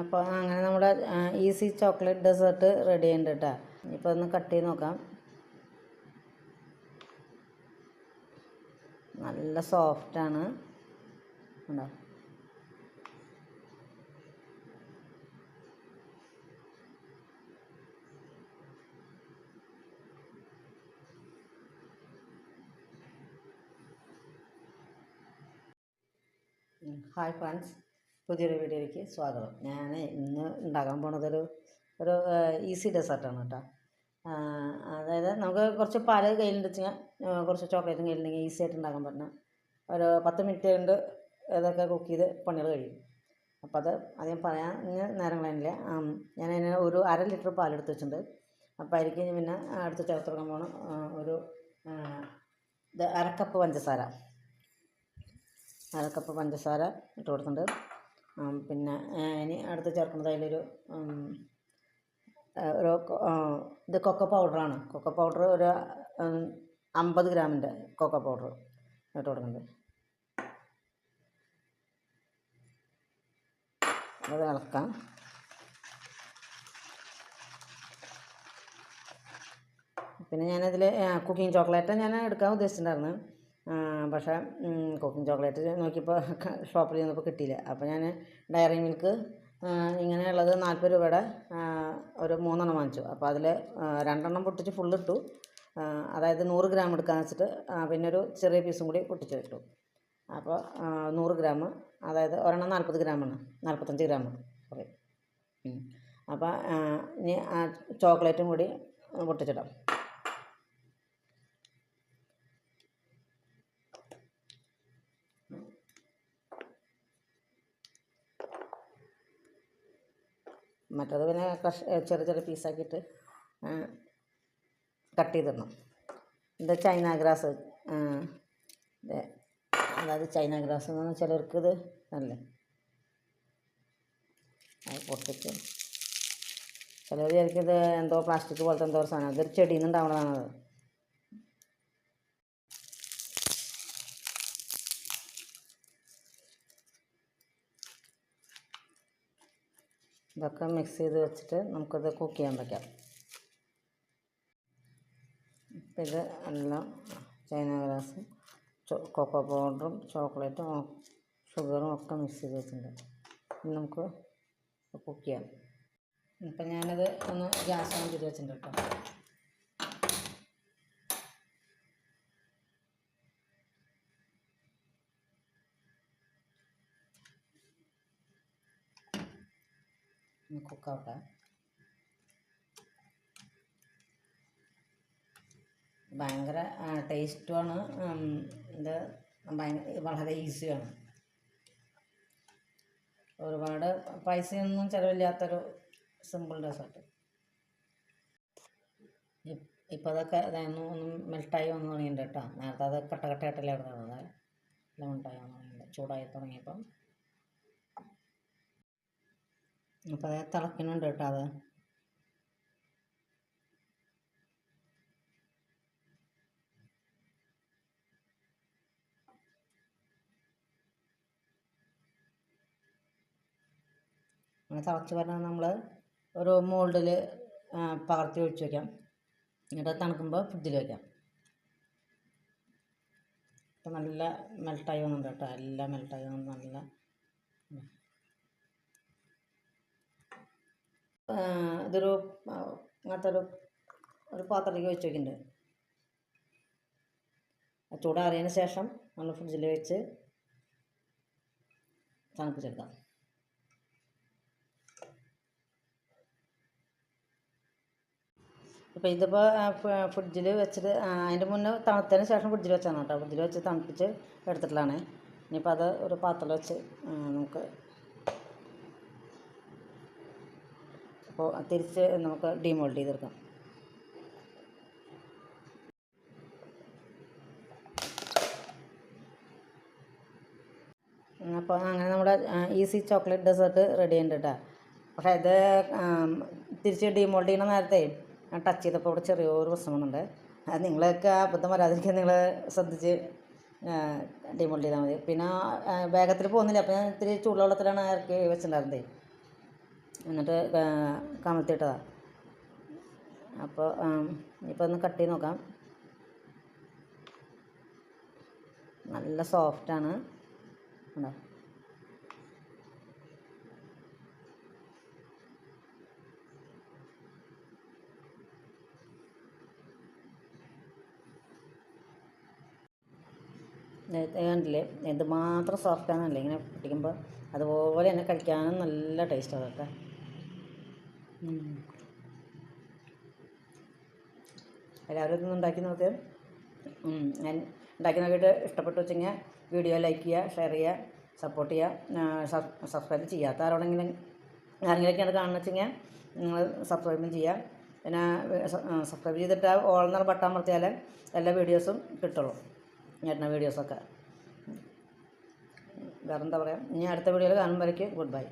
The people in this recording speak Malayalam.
അപ്പോൾ അങ്ങനെ നമ്മുടെ ഈസി ചോക്ലേറ്റ് ഡെസേർട്ട് റെഡി ഉണ്ട് കേട്ടോ ഇപ്പോൾ ഒന്ന് കട്ട് ചെയ്ത് നോക്കാം. നല്ല സോഫ്റ്റാണ് ഉണ്ടോ? ഹായ് ഫ്രണ്ട്സ് പുതിയൊരു വീഡിയോയിലേക്ക് സ്വാഗതം. ഞാൻ ഇന്ന് ഉണ്ടാക്കാൻ പോണതൊരു ഒരു ഈസി ഡെസേർട്ടാണ് കേട്ടോ അതായത് നമുക്ക് കുറച്ച് പാൽ കയ്യിലുണ്ട് വെച്ചാൽ കുറച്ച് ചോക്ലേറ്റും കയ്യിലുണ്ടെങ്കിൽ ഈസി ആയിട്ട് ഉണ്ടാക്കാൻ പറ്റുന്ന ഒരു പത്ത് മിനിറ്റ് കൊണ്ട് ഇതൊക്കെ കുക്ക് ചെയ്ത് പണികൾ കഴിയും. അപ്പോൾ അത് അധികം പറയാൻ നേരം കളയുന്നില്ല ഞാൻ അതിന് ഒരു അര ലിറ്റർ പാലെടുത്ത് വെച്ചിട്ടുണ്ട്. അപ്പോൾ അതിലേക്ക് പിന്നെ അടുത്ത് ചേർത്ത് കൊടുക്കാൻ പോകണം ഒരു അരക്കപ്പ് പഞ്ചസാര. അരക്കപ്പ് കപ്പ് പഞ്ചസാര ഇട്ട് കൊടുത്തിട്ടുണ്ട്. പിന്നെ ഇനി അടുത്ത് ചേർക്കുന്നത് അതിലൊരു ഒരു ഇത് കൊക്കോ പൗഡറാണ്. കൊക്കോ പൗഡർ ഒരു അമ്പത് ഗ്രാമിന്റെ കൊക്കോ പൗഡർ ഇട്ട് കൊടുക്കുന്നത് അത് ഇളക്കാം. പിന്നെ ഞാനതിൽ കുക്കിംഗ് ചോക്ലേറ്റ് ഞാൻ എടുക്കാൻ ഉദ്ദേശിച്ചിട്ടുണ്ടായിരുന്നു. പക്ഷേ കുക്കിംഗ് ചോക്ലേറ്റ് നോക്കിയപ്പോൾ ഷോപ്പിൽ ചെന്നപ്പോൾ കിട്ടിയില്ല. അപ്പോൾ ഞാൻ ഡയറി മിൽക്ക് ഇങ്ങനെയുള്ളത് നാൽപ്പത് രൂപയുടെ ഒരു മൂന്നെണ്ണം വാങ്ങിച്ചു. അപ്പോൾ അതിൽ രണ്ടെണ്ണം പൊട്ടിച്ച് ഫുള്ള് ഇട്ടു. അതായത് നൂറ് ഗ്രാം എടുക്കാന്ന് വെച്ചിട്ട് പിന്നെ ഒരു ചെറിയ പീസും കൂടി പൊട്ടിച്ച് ഇട്ടു. അപ്പോൾ നൂറ് ഗ്രാം അതായത് ഒരെണ്ണം നാൽപ്പത് ഗ്രാമാണ് നാൽപ്പത്തഞ്ച് ഗ്രാം സോറി അപ്പോൾ ഇനി ആ ചോക്ലേറ്റും കൂടി പൊട്ടിച്ചിടാം. മറ്റത് പിന്നെ കഷ് ചെറിയ ചെറിയ പീസാക്കിയിട്ട് കട്ട് ചെയ്തിടണം. ഇത് ചൈന ഗ്രാസ് അതായത് ചൈന ഗ്രാസ് എന്ന് പറഞ്ഞാൽ ചിലർക്ക് ഇത് അല്ലേ അത് പൊട്ടിച്ച്. ചിലർ വിചാരിക്കും ഇത് എന്തോ പ്ലാസ്റ്റിക് പോലത്തെ എന്തോ സാധനം അതൊരു ചെടിയിൽ നിന്ന് ഇതൊക്കെ മിക്സ് ചെയ്ത് വെച്ചിട്ട് നമുക്കത് കുക്ക് ചെയ്യാൻ വയ്ക്കാം ഇപ്പം ഇത് എല്ലാം ചൈന ഗ്രാസും കൊക്കോ പൗഡറും ചോക്ലേറ്റും ഷുഗറും ഒക്കെ മിക്സ് ചെയ്ത് വെച്ചിട്ടുണ്ട്. നമുക്ക് കുക്ക് ചെയ്യാം. ഇപ്പം ഞാനത് ഒന്ന് ഗ്യാസ് ഓൺ ചെയ്ത് വെച്ചിട്ടുണ്ട് കേട്ടോ. കുക്കാവട്ടെ. ഭയങ്കര ടേസ്റ്റുമാണ് ഇത് ഭയങ്കര വളരെ ഈസിയാണ്. ഒരുപാട് പൈസയൊന്നും ചിലവില്ലാത്തൊരു സിമ്പിൾ ഡെസേർട്ട് ഇപ്പോൾ അതൊക്കെ അതായത് ഒന്ന് മെൽട്ടായി വന്ന് തുടങ്ങിയിട്ടുണ്ട് കേട്ടോ. നേരത്തെ അത് കട്ട കട്ടയായിട്ടല്ലേ കിടന്നത് എല്ലാം മെൽട്ടായി വന്ന് തുടങ്ങിയിട്ടുണ്ട്. ചൂടായി തുടങ്ങിയപ്പം. അപ്പോൾ അതേ തിളക്കുന്നുണ്ട് കേട്ടോ അത്. അങ്ങനെ തിളച്ച് വരണം നമ്മൾ ഒരു മോൾഡിൽ പകർത്തി ഒഴിച്ച് വയ്ക്കാം എന്നിട്ട് തണുക്കുമ്പോൾ ഫ്രിഡ്ജിൽ വയ്ക്കാം ഇപ്പം നല്ല മെൽട്ടായി വന്നിട്ടുണ്ട് കേട്ടോ. എല്ലാം മെൽട്ടായി വന്ന് നല്ല ഇതൊരു അങ്ങനത്തെ ഒരു ഒരു പാത്രത്തിലേക്ക് വെച്ച് വയ്ക്കുന്നുണ്ട് ചൂടാറിയതിന് ശേഷം നമ്മൾ ഫ്രിഡ്ജിൽ വെച്ച് തണുപ്പിച്ചെടുക്കാം. ഇപ്പോൾ ഇതിപ്പോൾ ഫ്രിഡ്ജിൽ വെച്ചിട്ട് അതിന്റെ മുന്നേ തണുത്തതിന് ശേഷം ഫ്രിഡ്ജിൽ വെച്ചാണ് കേട്ടോ. ഫ്രിഡ്ജിൽ വെച്ച് തണുപ്പിച്ച് എടുത്തിട്ടുള്ളതാണ്. ഇനിയിപ്പോൾ അത് ഒരു പാത്രത്തിൽ വെച്ച് നമുക്ക് അപ്പോൾ തിരിച്ച് നമുക്ക് ഡിമോൾഡ് ചെയ്തെടുക്കാം. അപ്പോൾ അങ്ങനെ നമ്മുടെ ഈസി ചോക്ലേറ്റ് ഡെസേർട്ട് റെഡി ഉണ്ട് കേട്ടോ പക്ഷേ ഇത് തിരിച്ച് ഡീമോൾഡ് ചെയ്യണ നേരത്തെ ടച്ച് ചെയ്തപ്പോൾ ഇവിടെ ചെറിയൊരു പ്രശ്നം വന്നിട്ടുണ്ട് അത് നിങ്ങളൊക്കെ അബദ്ധം വരാതിരിക്കാൻ നിങ്ങൾ ശ്രദ്ധിച്ച് ഡീമോൾഡ് ചെയ്താൽ മതി. പിന്നെ വേഗത്തിൽ പോകുന്നില്ല. അപ്പോൾ ഞാൻ ഇത്തിരി ചൂടുവെള്ളത്തിലാണ് ഇറക്കി വെച്ചിട്ടുണ്ടായിരുന്നത്. എന്നിട്ട് കമഴ്ത്തിയിട്ടതാണ് അപ്പോൾ ഇപ്പോൾ ഒന്ന് കട്ട് ചെയ്ത് നോക്കാം. നല്ല സോഫ്റ്റാണ് ഉണ്ടോ കണ്ടില്ലേ? എന്തുമാത്രം സോഫ്റ്റാണെന്നല്ലേ ഇങ്ങനെ പൊട്ടിക്കുമ്പോൾ അതുപോലെ തന്നെ കഴിക്കാനും നല്ല ടേസ്റ്റാണ് കേട്ടോ. എല്ലാവരും ഇതൊന്നും ഉണ്ടാക്കി നോക്ക്. ഞാൻ ഉണ്ടാക്കി നോക്കിയിട്ട് ഇഷ്ടപ്പെട്ടു വെച്ചെങ്കിൽ വീഡിയോ ലൈക്ക് ചെയ്യുക ഷെയർ ചെയ്യുക സപ്പോർട്ട് ചെയ്യുക സബ്സ്ക്രൈബ് ചെയ്യാത്ത ആരോടെങ്കിലും ആരെങ്കിലൊക്കെയാണ് കാണുന്നത് വെച്ചെങ്കിൽ നിങ്ങൾ സബ്സ്ക്രൈബും ചെയ്യുക. പിന്നെ സബ്സ്ക്രൈബ് ചെയ്തിട്ട് ഓൾ എന്നുള്ള ബട്ടൺ അമർത്തിയാൽ എല്ലാ വീഡിയോസും കിട്ടുള്ളൂ. ഞെട്ടുന്ന വീഡിയോസൊക്കെ വേറെന്താ പറയുക ഇനി അടുത്ത വീഡിയോയിൽ കാണുമ്പോഴേക്ക് ഗുഡ് ബൈ